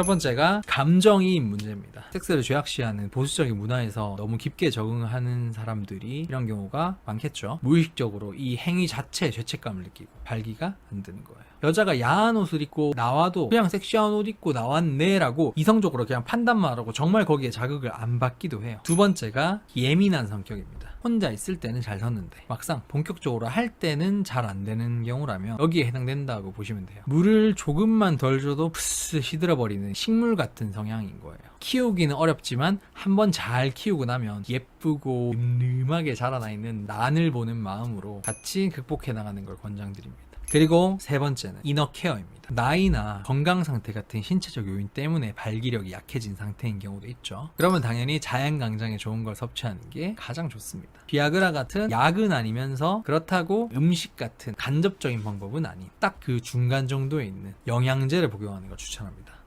첫 번째가 감정이입 문제입니다. 섹스를 죄악시하는 보수적인 문화에서 너무 깊게 적응하는 사람들이 이런 경우가 많겠죠. 무의식적으로 이 행위 자체에 죄책감을 느끼고 발기가 안 드는 거예요. 여자가 야한 옷을 입고 나와도 그냥 섹시한 옷 입고 나왔네라고 이성적으로 그냥 판단만 하고 정말 거기에 자극을 안 받기도 해요. 두 번째가 예민한 성격입니다. 혼자 있을 때는 잘 섰는데 막상 본격적으로 할 때는 잘 안 되는 경우라면 여기에 해당된다고 보시면 돼요. 물을 조금만 덜 줘도 푸스 시들어버리는 식물 같은 성향인 거예요. 키우기는 어렵지만 한번 잘 키우고 나면 예쁘고 늠름하게 자라나 있는 난을 보는 마음으로 같이 극복해 나가는 걸 권장드립니다. 그리고 세 번째는 이너 케어입니다. 나이나 건강 상태 같은 신체적 요인 때문에 발기력이 약해진 상태인 경우도 있죠. 그러면 당연히 자연 강장에 좋은 걸 섭취하는 게 가장 좋습니다. 비아그라 같은 약은 아니면서 그렇다고 음식 같은 간접적인 방법은 아닌 딱 그 중간 정도에 있는 영양제를 복용하는 걸 추천합니다.